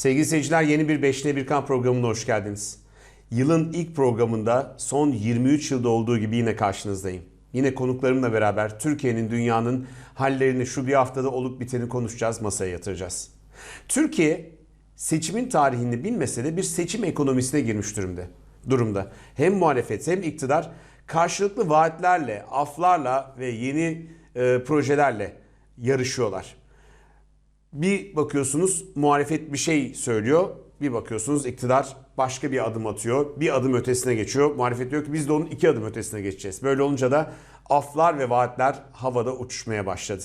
Sevgili seyirciler yeni bir Beşne Birkan programına hoş geldiniz. Yılın ilk programında son 23 yılda olduğu gibi yine karşınızdayım. Yine konuklarımla beraber Türkiye'nin, dünyanın hallerini şu bir haftada olup biteni konuşacağız, masaya yatıracağız. Türkiye seçimin tarihini bilmese de bir seçim ekonomisine girmiş durumda. durumda. Hem muhalefet hem iktidar karşılıklı vaatlerle, aflarla ve yeni e, projelerle yarışıyorlar. Bir bakıyorsunuz muhalefet bir şey söylüyor. Bir bakıyorsunuz iktidar başka bir adım atıyor. Bir adım ötesine geçiyor. Muhalefet diyor ki biz de onun iki adım ötesine geçeceğiz. Böyle olunca da aflar ve vaatler havada uçuşmaya başladı.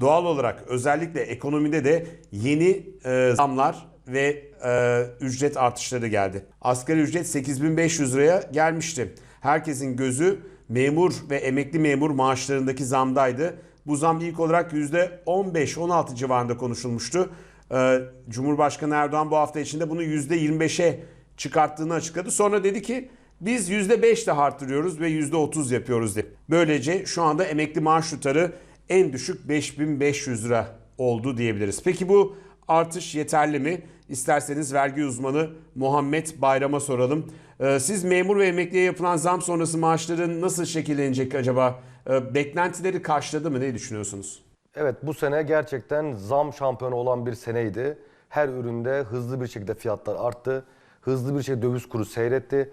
Doğal olarak özellikle ekonomide de yeni e, zamlar ve e, ücret artışları geldi. Asgari ücret 8500 liraya gelmişti. Herkesin gözü memur ve emekli memur maaşlarındaki zamdaydı. Bu zam ilk olarak %15-16 civarında konuşulmuştu. Ee, Cumhurbaşkanı Erdoğan bu hafta içinde bunu %25'e çıkarttığını açıkladı. Sonra dedi ki biz %5 de arttırıyoruz ve %30 yapıyoruz dedi. Böylece şu anda emekli maaş tutarı en düşük 5500 lira oldu diyebiliriz. Peki bu artış yeterli mi? İsterseniz vergi uzmanı Muhammed Bayram'a soralım. Ee, Siz memur ve emekliye yapılan zam sonrası maaşların nasıl şekillenecek acaba? Ee, Beklentileri karşıladı mı? Ne düşünüyorsunuz? Evet bu sene gerçekten zam şampiyonu olan bir seneydi. Her üründe hızlı bir şekilde fiyatlar arttı. Hızlı bir şekilde döviz kuru seyretti.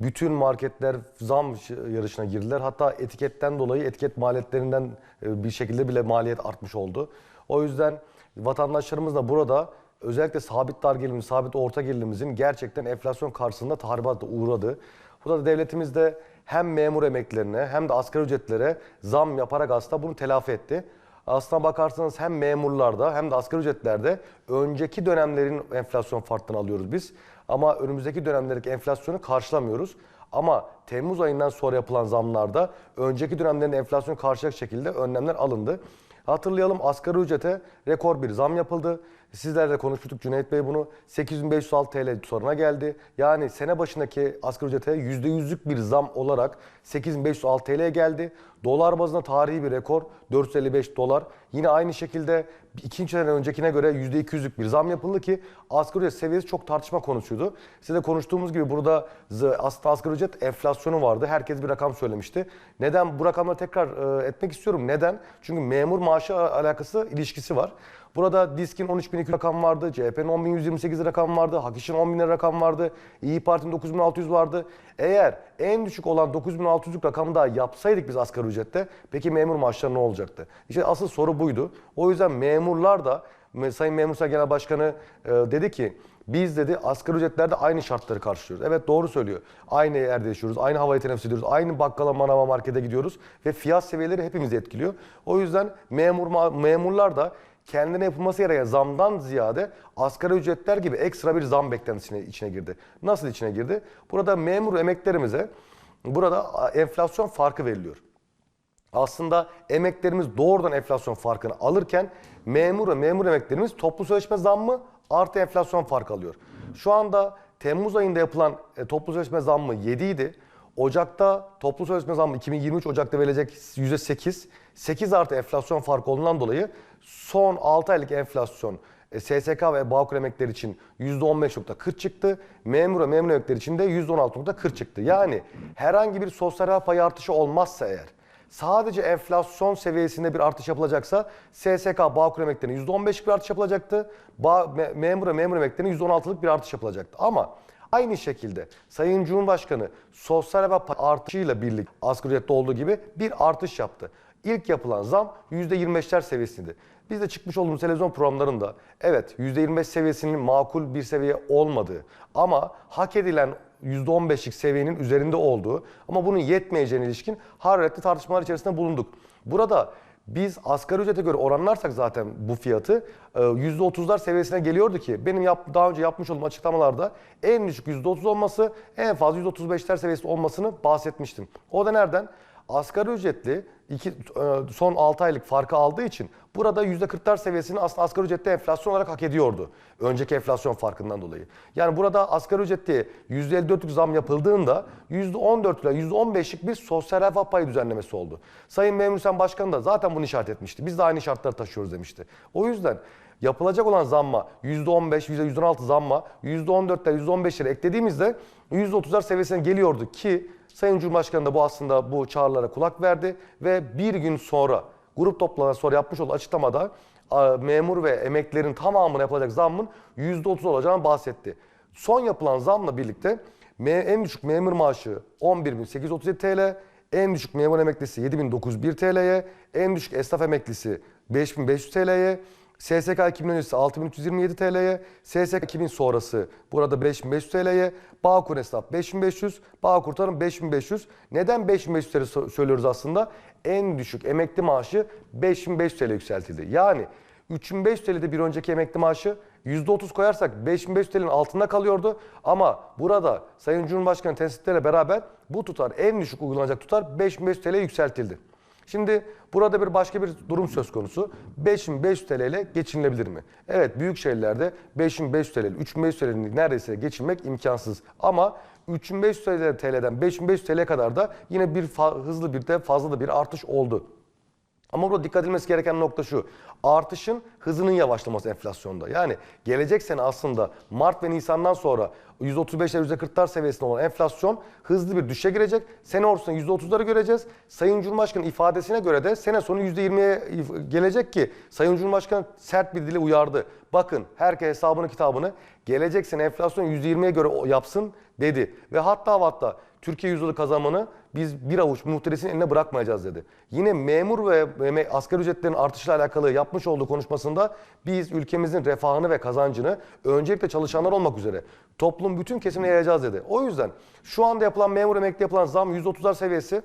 Bütün marketler zam yarışına girdiler. Hatta etiketten dolayı etiket maliyetlerinden e, bir şekilde bile maliyet artmış oldu. O yüzden vatandaşlarımız da burada özellikle sabit dar gelirimiz, sabit orta gelirimizin gerçekten enflasyon karşısında tahribata uğradı. Burada da devletimiz de hem memur emeklerine hem de asgari ücretlere zam yaparak aslında bunu telafi etti. Aslına bakarsanız hem memurlarda hem de asgari ücretlerde önceki dönemlerin enflasyon farkını alıyoruz biz. Ama önümüzdeki dönemlerdeki enflasyonu karşılamıyoruz. Ama Temmuz ayından sonra yapılan zamlarda önceki dönemlerin enflasyonu karşılayacak şekilde önlemler alındı. Hatırlayalım asgari ücrete rekor bir zam yapıldı. Sizlerle konuşmuştuk Cüneyt Bey bunu. 8506 TL soruna geldi. Yani sene başındaki asgari ücrete %100'lük bir zam olarak 8506 TL geldi. Dolar bazında tarihi bir rekor 455 dolar. Yine aynı şekilde ikinci sene öncekine göre %200'lük bir zam yapıldı ki asgari ücret seviyesi çok tartışma konusuydu. Size konuştuğumuz gibi burada aslında asgari ücret enflasyonu vardı. Herkes bir rakam söylemişti. Neden bu rakamları tekrar e, etmek istiyorum? Neden? Çünkü memur maaşı alakası ilişkisi var. Burada DİSK'in 13.200 rakam vardı, CHP'nin 10.128 rakam vardı, Hak İş'in 10.000 rakam vardı, İyi Parti'nin 9.600 vardı. Eğer en düşük olan 9.600'lük rakamı da yapsaydık biz asgari ücrette peki memur maaşları ne olacaktı? İşte asıl soru buydu. O yüzden memurlar da Sayın Memur Genel Başkanı e, dedi ki biz dedi asgari ücretlerde aynı şartları karşılıyoruz. Evet doğru söylüyor. Aynı yerde yaşıyoruz, aynı havayı teneffüs ediyoruz, aynı bakkala manava markete gidiyoruz ve fiyat seviyeleri hepimizi etkiliyor. O yüzden memur memurlar da kendine yapılması gereken zamdan ziyade asgari ücretler gibi ekstra bir zam beklentisine içine girdi. Nasıl içine girdi? Burada memur emeklerimize burada enflasyon farkı veriliyor. Aslında emeklerimiz doğrudan enflasyon farkını alırken memur ve memur emeklerimiz toplu sözleşme zammı artı enflasyon farkı alıyor. Şu anda Temmuz ayında yapılan e, toplu sözleşme zammı 7 idi. Ocak'ta toplu sözleşme zammı 2023 Ocak'ta verilecek %8. 8 artı enflasyon farkı olduğundan dolayı son 6 aylık enflasyon e, SSK ve Bağkur emekleri için %15.40 çıktı. Memur ve memur emekleri için de %16.40 çıktı. Yani herhangi bir sosyal payı artışı olmazsa eğer sadece enflasyon seviyesinde bir artış yapılacaksa SSK Bağkur emeklerine %15'lik bir artış yapılacaktı. Ba me memur ve memur emeklerine %16'lık bir artış yapılacaktı. Ama Aynı şekilde Sayın Cumhurbaşkanı sosyal refah artışıyla birlikte asgari ücrette olduğu gibi bir artış yaptı. İlk yapılan zam %25'ler seviyesinde. Biz de çıkmış olduğumuz televizyon programlarında evet %25 seviyesinin makul bir seviye olmadığı ama hak edilen %15'lik seviyenin üzerinde olduğu ama bunun yetmeyeceğine ilişkin hararetli tartışmalar içerisinde bulunduk. Burada biz asgari ücrete göre oranlarsak zaten bu fiyatı %30'lar seviyesine geliyordu ki benim yap, daha önce yapmış olduğum açıklamalarda en düşük %30 olması en fazla %35'ler seviyesi olmasını bahsetmiştim. O da nereden? Asgari ücretli iki, son 6 aylık farkı aldığı için burada %40'lar seviyesini aslında asgari ücrette enflasyon olarak hak ediyordu. Önceki enflasyon farkından dolayı. Yani burada asgari ücrette %54'lük zam yapıldığında %14 ile %15'lik bir sosyal refah payı düzenlemesi oldu. Sayın Memur Sen Başkan da zaten bunu işaret etmişti. Biz de aynı şartları taşıyoruz demişti. O yüzden Yapılacak olan zamma %15, %16 zamma %14'ler %15'leri eklediğimizde %30'lar seviyesine geliyordu ki Sayın Cumhurbaşkanı da bu aslında bu çağrılara kulak verdi ve bir gün sonra grup toplantısından sonra yapmış olduğu açıklamada memur ve emeklilerin tamamına yapılacak zammın %30 olacağını bahsetti. Son yapılan zamla birlikte en düşük memur maaşı 11.837 TL, en düşük memur emeklisi 7.901 TL'ye, en düşük esnaf emeklisi 5.500 TL'ye, SSK 2000 öncesi 6327 TL'ye, SSK 2000 sonrası burada 5500 TL'ye, Bağkur hesap 5500, Bağkur tarım 5500. Neden 5500 TL söylüyoruz aslında? En düşük emekli maaşı 5500 TL yükseltildi. Yani 3500 TL'de bir önceki emekli maaşı %30 koyarsak 5500 TL'nin altında kalıyordu. Ama burada Sayın Cumhurbaşkanı tespitlerle beraber bu tutar en düşük uygulanacak tutar 5500 TL yükseltildi. Şimdi burada bir başka bir durum söz konusu. 5500 TL ile geçinilebilir mi? Evet büyük şehirlerde 5500 TL, 3500 TL'nin neredeyse geçinmek imkansız. Ama 3500 TL'den 5500 TL'ye kadar da yine bir hızlı bir de fazla da bir artış oldu. Ama burada dikkat edilmesi gereken nokta şu. Artışın hızının yavaşlaması enflasyonda. Yani gelecek sene aslında Mart ve Nisan'dan sonra %35'ler %40'lar seviyesinde olan enflasyon hızlı bir düşe girecek. Sene ortasında %30'ları göreceğiz. Sayın Cumhurbaşkanı ifadesine göre de sene sonu %20'ye if- gelecek ki Sayın Cumhurbaşkanı sert bir dile uyardı. Bakın herkes hesabını kitabını gelecek sene enflasyon %20'ye göre yapsın dedi. Ve hatta hatta Türkiye yüzyılı kazanmanı biz bir avuç muhterisinin eline bırakmayacağız dedi. Yine memur ve asgari ücretlerin artışıyla alakalı yapmış olduğu konuşmasında biz ülkemizin refahını ve kazancını öncelikle çalışanlar olmak üzere toplum bütün kesimine yayacağız dedi. O yüzden şu anda yapılan memur emekli yapılan zam %30'lar seviyesi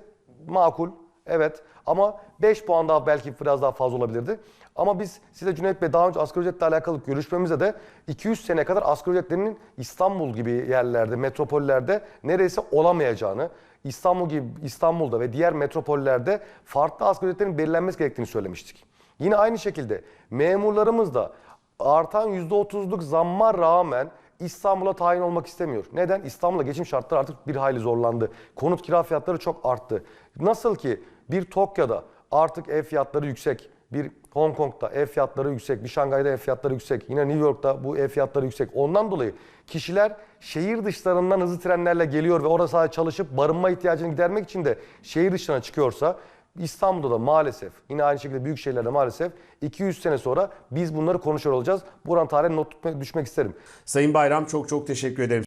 makul. Evet ama 5 puan daha belki biraz daha fazla olabilirdi. Ama biz size Cüneyt Bey daha önce asgari ücretle alakalı görüşmemizde de 200 sene kadar asgari ücretlerinin İstanbul gibi yerlerde, metropollerde neredeyse olamayacağını, İstanbul gibi İstanbul'da ve diğer metropollerde farklı asgari ücretlerin belirlenmesi gerektiğini söylemiştik. Yine aynı şekilde memurlarımız da artan %30'luk zamma rağmen İstanbul'a tayin olmak istemiyor. Neden? İstanbul'da geçim şartları artık bir hayli zorlandı. Konut kira fiyatları çok arttı. Nasıl ki bir Tokyo'da artık ev fiyatları yüksek, bir Hong Kong'da ev fiyatları yüksek, bir Şangay'da ev fiyatları yüksek, yine New York'ta bu ev fiyatları yüksek. Ondan dolayı kişiler şehir dışlarından hızlı trenlerle geliyor ve orada sadece çalışıp barınma ihtiyacını gidermek için de şehir dışına çıkıyorsa İstanbul'da da maalesef yine aynı şekilde büyük şehirlerde maalesef 200 sene sonra biz bunları konuşuyor olacağız. Buranın tarihine not düşmek isterim. Sayın Bayram çok çok teşekkür ederim.